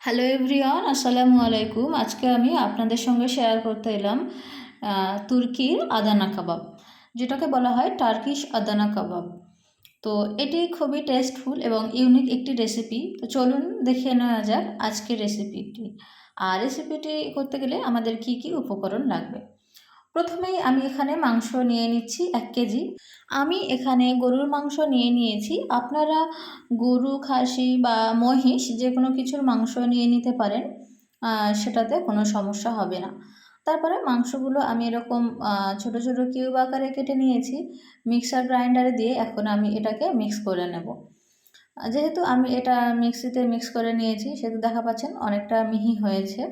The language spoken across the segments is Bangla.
হ্যালো এভরিওয়ান আসসালামু আলাইকুম আজকে আমি আপনাদের সঙ্গে শেয়ার করতে এলাম তুর্কির আদানা কাবাব, যেটাকে বলা হয় টার্কিশ আদানা কাবাব। তো এটি খুবই টেস্টফুল এবং ইউনিক একটি রেসিপি তো চলুন দেখে নেওয়া যাক আজকের রেসিপিটি আর রেসিপিটি করতে গেলে আমাদের কি কি উপকরণ লাগবে? প্রথমেই আমি এখানে মাংস নিয়ে নিচ্ছি এক কেজি। আমি এখানে গরুর মাংস নিয়ে নিয়েছি। আপনারা গরু, খাসি বা মহিষ যে কোনো কিছুর মাংস নিয়ে নিতে পারেন সেটাতে কোনো সমস্যা হবে না। তারপরে মাংসগুলো আমি এরকম ছোট ছোট কিউব আকারে কেটে নিয়েছি। মিক্সার গ্রাইন্ডারে দিয়ে এখন আমি এটাকে মিক্স করে নেব। যেহেতু আমি এটা মিক্সিতে মিক্স করে নিয়েছি, সেহেতু দেখা পাচ্ছেন অনেকটা মিহি হয়েছে।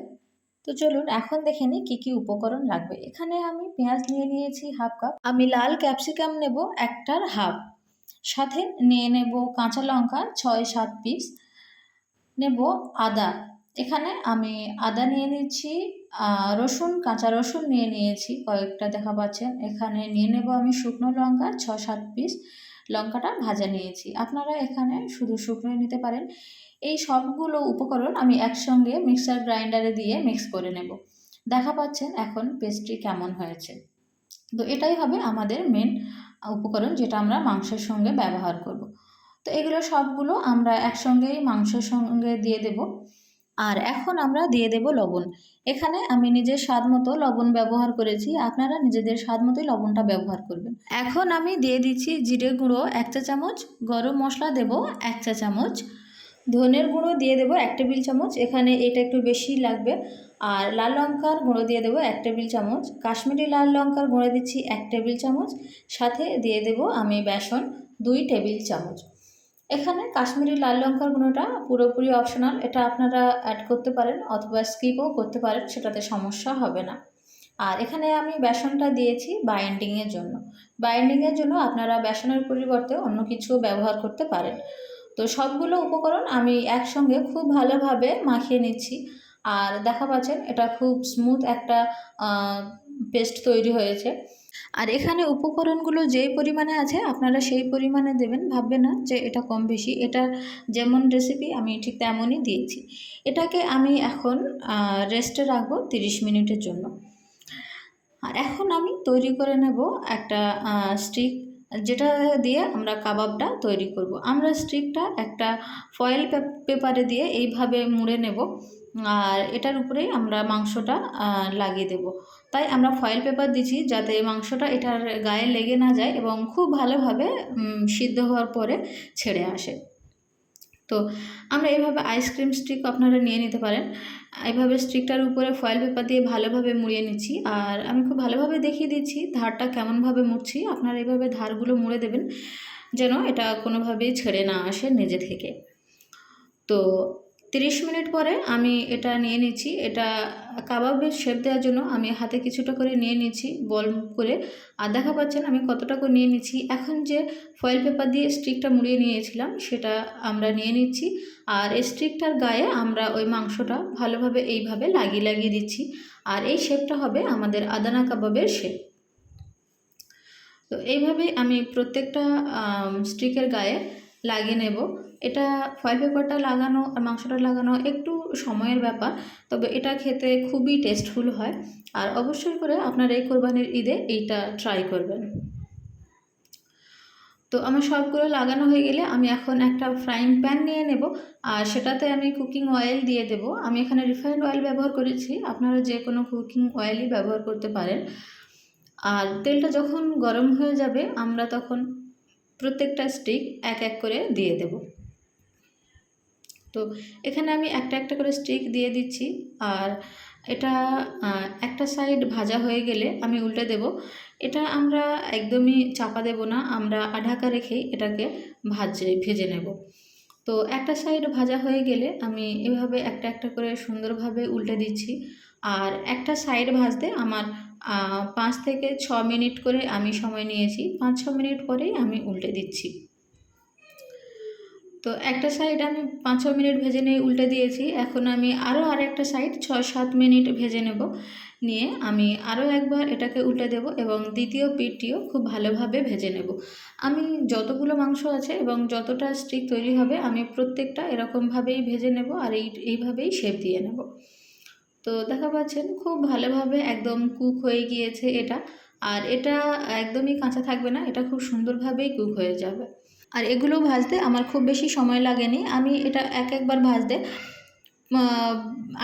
তো চলুন এখন দেখে নিই কী কী উপকরণ লাগবে। এখানে আমি পেঁয়াজ নিয়ে নিয়েছি হাফ কাপ। আমি লাল ক্যাপসিকাম নেব একটার হাফ। সাথে নিয়ে নেব কাঁচা লঙ্কা ছয় সাত পিস। নেব আদা। এখানে আমি আদা নিয়ে নিচ্ছি রসুন, কাঁচা রসুন নিয়ে নিয়েছি, কয়েকটা দেখা পাচ্ছেন। এখানে নিয়ে নেব আমি শুকনো লঙ্কা ছ সাত পিস। লঙ্কাটা ভাজা নিয়েছি। আপনারা এখানে শুধু শুকনো নিতে পারেন। এই সবগুলো উপকরণ আমি একসঙ্গে মিক্সার গ্রাইন্ডারে দিয়ে মিক্স করে নেব। দেখা পাচ্ছেন এখন পেস্ট্রি কেমন হয়েছে। তো এটাই হবে আমাদের মেন উপকরণ যেটা আমরা মাংসের সঙ্গে ব্যবহার করব। তো এগুলো সবগুলো আমরা একসঙ্গেই মাংসের সঙ্গে দিয়ে দেব। আর এখন আমরা দিয়ে দেব লবণ। এখানে আমি নিজের স্বাদ মতো লবণ ব্যবহার করেছি। আপনারা নিজেদের স্বাদ মতোই লবণটা ব্যবহার করবেন। এখন আমি দিয়ে দিচ্ছি জিরে গুঁড়ো এক চা চামচ, গরম মশলা দেব এক চা চামচ, ধনের গুঁড়ো দিয়ে দেবো এক টেবিল চামচ, এখানে এটা একটু বেশি লাগবে। আর লাল লঙ্কার গুঁড়ো দিয়ে দেবো এক টেবিল চামচ, কাশ্মীরি লাল লঙ্কার গুঁড়ো দিচ্ছি এক টেবিল চামচ, সাথে দিয়ে দেবো আমি বেসন দুই টেবিল চামচ। এখানে কাশ্মীরি লাল লঙ্কার গুঁড়োটা পুরোপুরি অপশনাল এটা আপনারা অ্যাড করতে পারেন অথবা স্কিপও করতে পারেন, সেটাতে সমস্যা হবে না। আর এখানে আমি বেসনটা দিয়েছি বাইন্ডিংয়ের জন্য। বাইন্ডিংয়ের জন্য আপনারা বেসনের পরিবর্তে অন্য কিছু ব্যবহার করতে পারেন। তো সবগুলো উপকরণ আমি একসঙ্গে খুব ভালোভাবে মাখিয়ে নিচ্ছি। আর দেখা পাচ্ছেন, এটা খুব স্মুথ একটা পেস্ট তৈরি হয়েছে। আর এখানে উপকরণগুলো যেই পরিমাণে আছে, আপনারা সেই পরিমাণে দেবেন। ভাববে না যে এটা কম বেশি। এটা যেমন রেসিপি আমি ঠিক তেমনই দিয়েছি। এটাকে আমি এখন রেস্টে রাখব তিরিশ মিনিটের জন্য। আর এখন আমি তৈরি করে নেব একটা স্টিক যেটা দিয়ে আমরা কাবাবটা তৈরি করব। আমরা স্টিকটা একটা ফয়েল পেপারে দিয়ে এইভাবে মুড়ে নেব। আর এটার উপরেই আমরা মাংসটা লাগিয়ে দেব। তাই আমরা ফয়েল পেপার দিচ্ছি যাতে মাংসটা এটার গায়ে লেগে না যায় এবং খুব ভালোভাবে সিদ্ধ হওয়ার পরে ছেড়ে আসে। তো আমরা এইভাবে আইসক্রিম স্টিক আপনারা নিয়ে নিতে পারেন। এইভাবে স্টিকটার উপরে ফয়েল পেপার দিয়ে ভালোভাবে মুড়িয়ে নিচ্ছি। আর আমি খুব ভালোভাবে দেখিয়ে দিচ্ছি ধারটা কেমনভাবে মুড়ছি। আপনারা এইভাবে ধারগুলো মুড়ে দেবেন যেন এটা কোনোভাবেই ছেড়ে না আসে নিজে থেকে। তো তিরিশ মিনিট পরে আমি এটা নিয়ে নিচ্ছি। এটা কাবাবের শেপ দেওয়ার জন্য আমি হাতে কিছুটা করে নিয়ে নিচ্ছি, বল করে। আর দেখা পাচ্ছেন আমি কতটা করে নিয়ে নিচ্ছি। এখন যে ফয়েল পেপার দিয়ে স্টিকটা মুড়িয়ে নিয়েছিলাম, সেটা আমরা নিয়ে নিচ্ছি। আর স্টিকটার গায়ে আমরা ওই মাংসটা ভালোভাবে এইভাবে লাগিয়ে লাগিয়ে দিচ্ছি। আর এই শেপটা হবে আমাদের আদানা কাবাবের শেপ তো এইভাবে আমি প্রত্যেকটা স্টিকের গায়ে লাগিয়ে নেব। এটা ফয়েল পেপারটা লাগানো আর মাংসটা লাগানো একটু সময়ের ব্যাপার, তবে এটা খেতে খুবই টেস্টফুল হয়। আর অবশ্যই করে আপনার এই কোরবানির ঈদে এইটা ট্রাই করবেন। তো আমার সবগুলো লাগানো হয়ে গেলে আমি এখন একটা ফ্রাইং প্যান নিয়ে নেব আর সেটাতে আমি কুকিং অয়েল দিয়ে দেব। আমি এখানে রিফাইন্ড অয়েল ব্যবহার করেছি, আপনারা যে কোনো কুকিং অয়েলই ব্যবহার করতে পারেন। আর তেলটা যখন গরম হয়ে যাবে, আমরা তখন প্রত্যেকটা স্টিক এক এক করে দিয়ে দেব। তো এখানে আমি একটা একটা করে স্টিক দিয়ে দিচ্ছি আর এটা একটা সাইড ভাজা হয়ে গেলে আমি উল্টে দেব। এটা আমরা একদমই চাপা দেব না, আমরা আঢাকা রেখেই এটাকে ভাজে, ভেজে নেব। তো একটা সাইড ভাজা হয়ে গেলে আমি এভাবে একটা একটা করে সুন্দরভাবে উল্টে দিচ্ছি। আর একটা সাইড ভাজতে আমার পাঁচ থেকে ছ মিনিট করে আমি সময় নিয়েছি। পাঁচ, ছ মিনিট পরেই আমি উল্টে দিচ্ছি। তো একটা সাইড আমি পাঁচ, ছ মিনিট ভেজে নিয়ে উল্টে দিয়েছি। এখন আমি আরও আর একটা সাইড ছয় সাত মিনিট ভেজে নেব। নিয়ে আমি আরও একবার এটাকে উল্টে দেব এবং দ্বিতীয় পিঠটিও খুব ভালোভাবে ভেজে নেব। আমি যতগুলো মাংস আছে এবং যতটা স্টিক তৈরি হবে, আমি প্রত্যেকটা এরকমভাবেই ভেজে নেব আর এই, এইভাবেই শেপ দিয়ে নেব। তো দেখা পাচ্ছেন খুব ভালোভাবে একদম কুক হয়ে গিয়েছে এটা। আর এটা একদমই কাঁচা থাকবে না, এটা খুব সুন্দরভাবেই কুক হয়ে যাবে। আর এগুলো ভাজতে আমার খুব বেশি সময় লাগেনি। আমি এটা এক একবার ভাজতে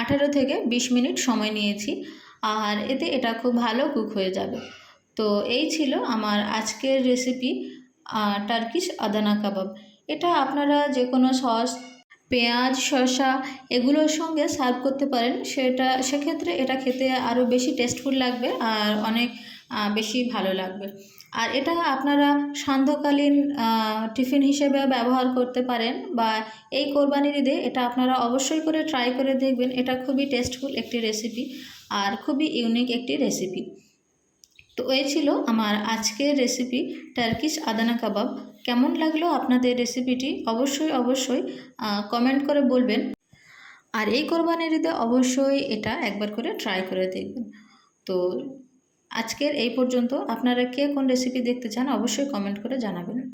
আঠারো থেকে বিশ মিনিট সময় নিয়েছি। আর এতে এটা খুব ভালো কুক হয়ে যাবে। তো এই ছিল আমার আজকের রেসিপি টার্কিশ আদানা কাবাব। এটা আপনারা যে কোনো সস পেঁয়াজ, শসা এগুলোর সঙ্গে সার্ভ করতে পারেন। সেটা, সেক্ষেত্রে এটা খেতে আরও বেশি টেস্টফুল লাগবে আর অনেক বেশি ভালো লাগবে। আর এটা আপনারা সান্ধ্যকালীন টিফিন হিসেবে ব্যবহার করতে পারেন বা এই কোরবানির ঈদে এটা আপনারা অবশ্যই করে ট্রাই করে দেখবেন। এটা খুবই টেস্টফুল একটি রেসিপি আর খুবই ইউনিক একটি রেসিপি তো এই ছিল আমার আজকের রেসিপি টার্কিশ আদানা কাবাব। কেমন লাগল আপনাদের রেসিপিটি অবশ্যই অবশ্যই কমেন্ট করে বলবেন। আর এই কোরবানির ঈদে অবশ্যই এটা একবার করে ট্রাই করে দেখবেন। তো আজকের এই পর্যন্ত আপনারা কে কোন রেসিপি দেখতে চান অবশ্যই কমেন্ট করে জানাবেন।